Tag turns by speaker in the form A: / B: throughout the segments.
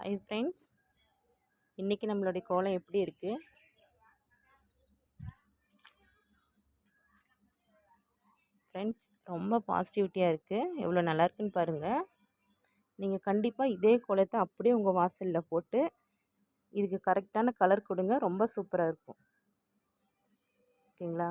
A: Hi friends இன்றைக்கி நம்மளுடைய கோலம் எப்படி இருக்குது ஃப்ரெண்ட்ஸ் ரொம்ப பாசிட்டிவிட்டியாக இருக்குது எவ்வளோ நல்லா இருக்குன்னு பாருங்கள் நீங்கள் கண்டிப்பாக இதே கோலத்தை அப்படியே உங்கள் வாசலில் போட்டு இதுக்கு கரெக்டான கலர் கொடுங்க. ரொம்ப சூப்பராக இருக்கும். ஓகேங்களா?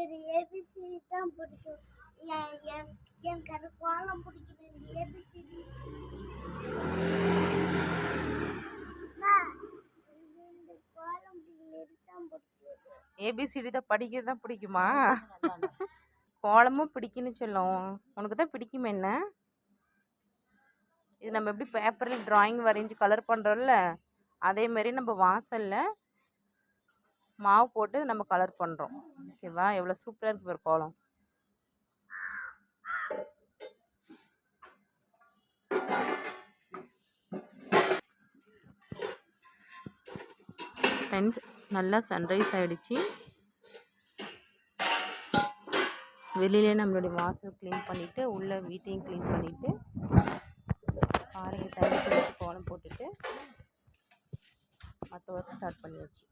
B: பிடிக்காது. ஏபிசிடி தான் பிடிக்கும். என் என் எனக்கு அது கோலம் பிடிக்குது. இந்த ஏபிசிடி இந்த கோலம் பிடிக்கிறது தான் பிடிச்சது
A: ஏபிசிடி தான் படிக்கிறது தான் பிடிக்குமா? கோலமும் பிடிக்குன்னு சொல்லும். உனக்கு தான் பிடிக்குமே என்ன? இது நம்ம எப்படி பேப்பரில் ட்ராயிங் வரைஞ்சி கலர் பண்ணுறோம்ல அதேமாரி நம்ம வாசலில் மாவு போட்டு நம்ம கலர் பண்ணுறோம் ஓகேவா எவ்வளோ சூப்பராக இருக்குது ஒரு கோலம். ஃப்ரெண்ட்ஸ் நல்லா சன்ரைஸ் ஆகிடுச்சு வெளியிலே நம்மளுடைய வாசல் க்ளீன் பண்ணிவிட்டு உள்ளே வீட்டையும் க்ளீன் பண்ணிவிட்டு பாருங்கள் தண்ணி குளிச்சு கோலம் போட்டுட்டு மற்ற ஒர்க் ஸ்டார்ட் பண்ணியாச்சு.